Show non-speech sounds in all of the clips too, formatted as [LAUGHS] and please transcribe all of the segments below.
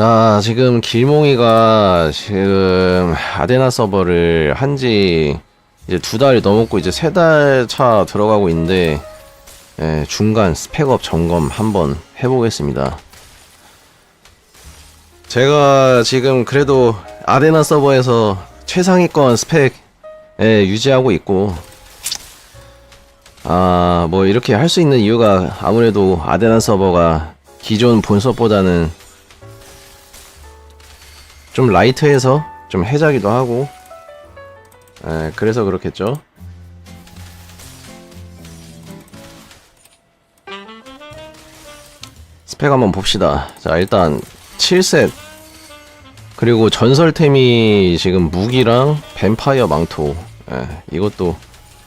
자, 지금 길몽이가 지금 아데나 서버를 한지 이제 두달 넘었고 이제 세 달 차 들어가고 있는데 예, 중간 스펙업 점검 한번 해보겠습니다. 제가 지금 그래도 아데나 서버에서 최상위권 스펙 예, 유지하고 있고 아, 뭐 이렇게 할 수 있는 이유가 아무래도 아데나 서버가 기존 본섭보다는 좀 라이트해서 좀 해자기도 하고. 에, 그래서 그렇겠죠. 스펙 한번 봅시다. 자 일단 7셋. 그리고 전설템이 지금 무기랑 뱀파이어 망토. 에, 이것도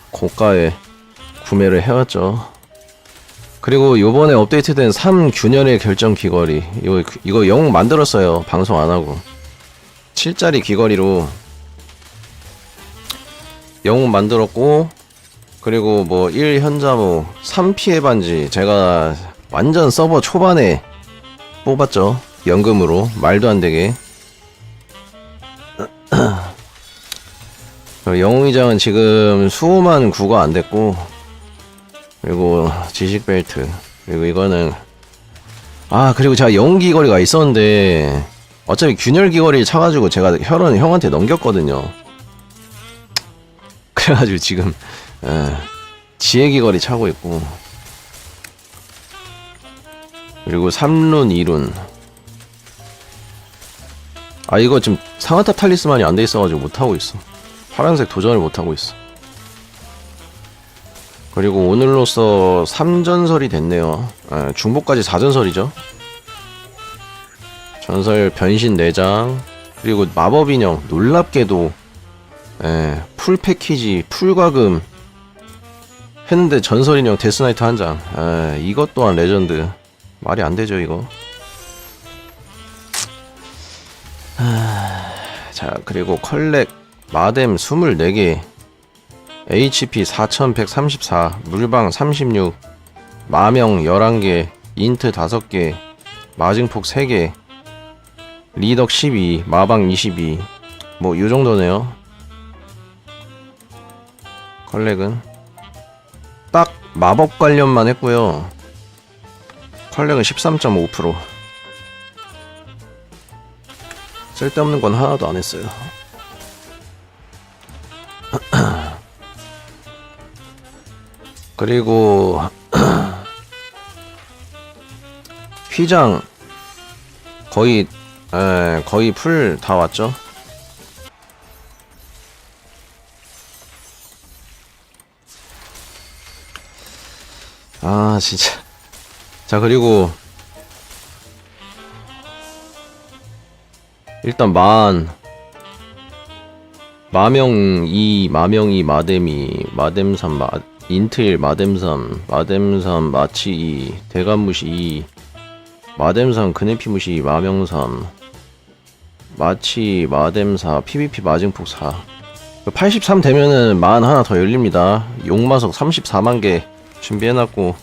고가에 구매를 해왔죠. 그리고 요번에 업데이트된 3균열의 결정 귀걸이. 이거 이거 영 만들었어요. 방송 안 하고 7짜리 귀걸이로 영웅 만들었고 그리고 뭐 1현자모 3피해 반지 제가 완전 서버 초반에 뽑았죠. 연금으로. 말도 안 되게. [CLEARS THROAT] 영웅이장은 지금 수호만 구가 안 됐고 그리고 지식 벨트 그리고 이거는 아 그리고 제가 영웅 귀걸이가 있었는데 어차피 균열 귀걸이 차가지고 제가 혈원 형한테 넘겼거든요. 그래가지고 지금 에, 지혜 귀걸이 차고 있고. 그리고 3룬 2룬. 아 이거 지금 상하탑 탈리스만이 안 돼 있어가지고 못하고 있어. 파란색 도전을 못하고 있어. 그리고 오늘로써 3전설이 됐네요. 에, 중복까지 4전설이죠 전설 변신 4장 그리고 마법 인형 놀랍게도 예, 풀 패키지 풀과금 했는데 전설 인형 데스나이트 한 장. 예, 이것 또한 레전드. 말이 안 되죠 이거. 하... 자 그리고 컬렉 마뎀 24개. HP 4134 물방 36 마명 11개 인트 5개 마징폭 3개 리덕 12, 마방 22. 뭐, 요 정도네요. 컬렉은. 딱 마법 관련만 했고요 컬렉은 13.5%. 쓸데없는 건 하나도 안 했어요. [CLEARS THROAT] 그리고, [CLEARS THROAT] 휘장, 거의 에, 거의 풀 다 왔죠. 아, 진짜. 자, 그리고 일단 만 마명 2, 마명 2, 마뎀2, 마뎀 3, 마, 인틀, 마뎀 3, 마뎀 3, 마치 2, 대감무시 2, 마뎀 3, 그네피무시, 마명 3, 마치 마뎀 4 PVP 마징폭 4 83 되면은 만 하나 더 열립니다. 용마석 34만 개 준비해놨고.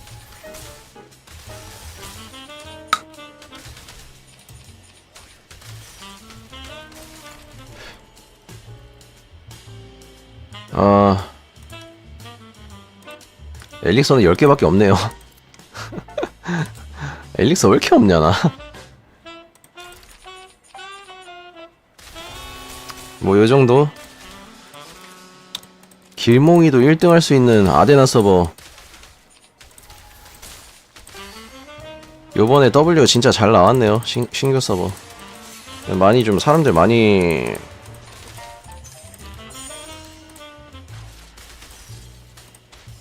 아. 엘릭서는 10개밖에 없네요. [LAUGHS] 엘릭서 왜 이렇게 없냐 나 [LAUGHS] 뭐 요정도? 길몽이도 1등 할 수 있는 아데나 서버. 요번에 W 진짜 잘 나왔네요 신, 신규 서버. 많이 좀 사람들 많이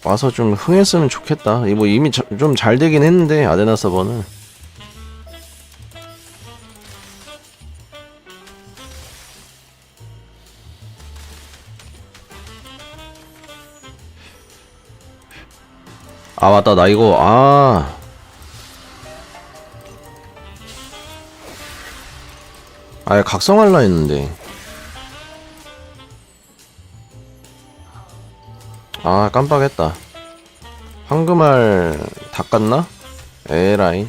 와서 좀 흥했으면 좋겠다. 뭐 이미 좀 잘 되긴 했는데 아데나 서버는 아 맞다. 나 이거 아. 아예 각성할라 했는데. 아 깜빡했다. 황금알 닦았나? 에라이